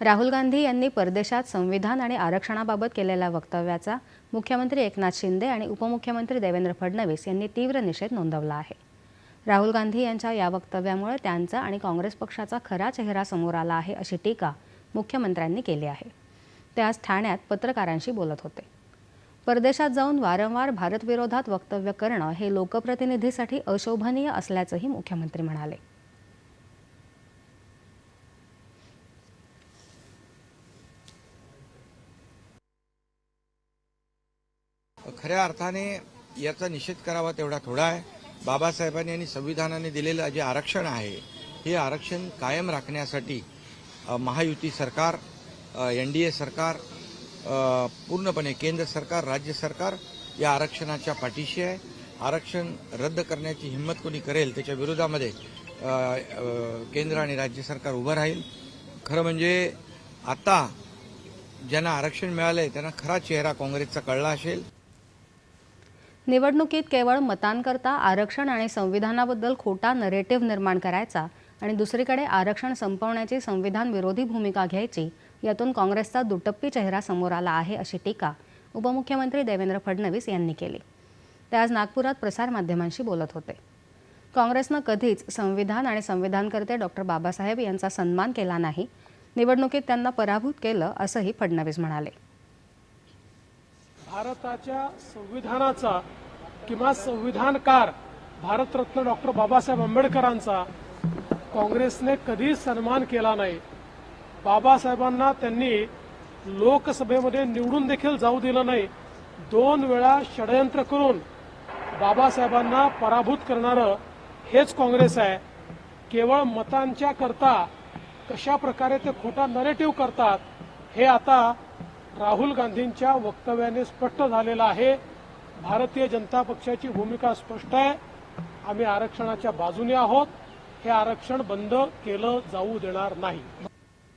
राहुल गांधी यांनी परदेशात संविधान आणि आरक्षणाबाबत केलेल्या वक्तव्याचा मुख्यमंत्री एकनाथ शिंदे आणि उपमुख्यमंत्री देवेंद्र फडणवीस यांनी तीव्र निषेध नोंदवला आहे. राहुल गांधी यांच्या या वक्तव्यामुळे त्यांचा आणि काँग्रेस पक्षाचा खरा चेहरा समोर आला आहे अशी टीका मुख्यमंत्र्यांनी केली आहे. ते आज ठाण्यात पत्रकारांशी बोलत होते. परदेशात जाऊन वारंवार भारतविरोधात वक्तव्य करणं हे लोकप्रतिनिधीसाठी अशोभनीय असल्याचंही मुख्यमंत्री म्हणाले. खऱ्या अर्थाने याचा निषेध करावा तेवढा थोडा आहे. बाबासाहेबांनी आणि संविधानाने दिलेलं जे आरक्षण आहे हे आरक्षण कायम राखण्यासाठी महायुती सरकार एन डी ए सरकार पूर्णपणे केंद्र सरकार राज्य सरकार या आरक्षणाच्या पाठीशी आहे. आरक्षण रद्द करण्याची हिंमत कोणी करेल त्याच्या विरोधामध्ये केंद्र आणि राज्य सरकार उभं राहील. खरं म्हणजे आता ज्यांना आरक्षण मिळालंय त्यांना खरा चेहरा काँग्रेसचा कळला असेल. निवडणुकीत केवळ मतांकरता आरक्षण आणि संविधानाबद्दल खोटा नरेटिव्ह निर्माण करायचा आणि दुसरीकडे आरक्षण संपवण्याची संविधान विरोधी भूमिका घ्यायची यातून काँग्रेसचा दुटप्पी चेहरा समोर आला आहे अशी टीका उपमुख्यमंत्री देवेंद्र फडणवीस यांनी केली. ते आज नागपुरात प्रसारमाध्यमांशी बोलत होते. काँग्रेसनं कधीच संविधान आणि संविधानकर्ते डॉक्टर बाबासाहेब यांचा सन्मान केला नाही. निवडणुकीत त्यांना पराभूत केलं असंही फडणवीस म्हणाले. भारताच्या संविधानाचा किंवा संविधानकार भारतरत्न डॉक्टर बाबासाहेब आंबेडकरांचा काँग्रेसने कधी सन्मान केला नाही. बाबासाहेबांना त्यांनी लोकसभेमध्ये निवडून देखील जाऊ दिलं नाही. दोन वेळा षडयंत्र करून बाबासाहेबांना पराभूत करणारं हेच काँग्रेस आहे. केवळ मतांच्या करता कशा प्रकारे ते खोटा नरेटिव्ह करतात हे आता राहुल गांधींच्या वक्तव्याने स्पष्ट झालेलं आहे. भारतीय जनता पक्षाची भूमिका स्पष्ट आहे. आम्ही आरक्षणाच्या बाजूने आहोत. हे आरक्षण बंद केलं जाऊ देणार नाही.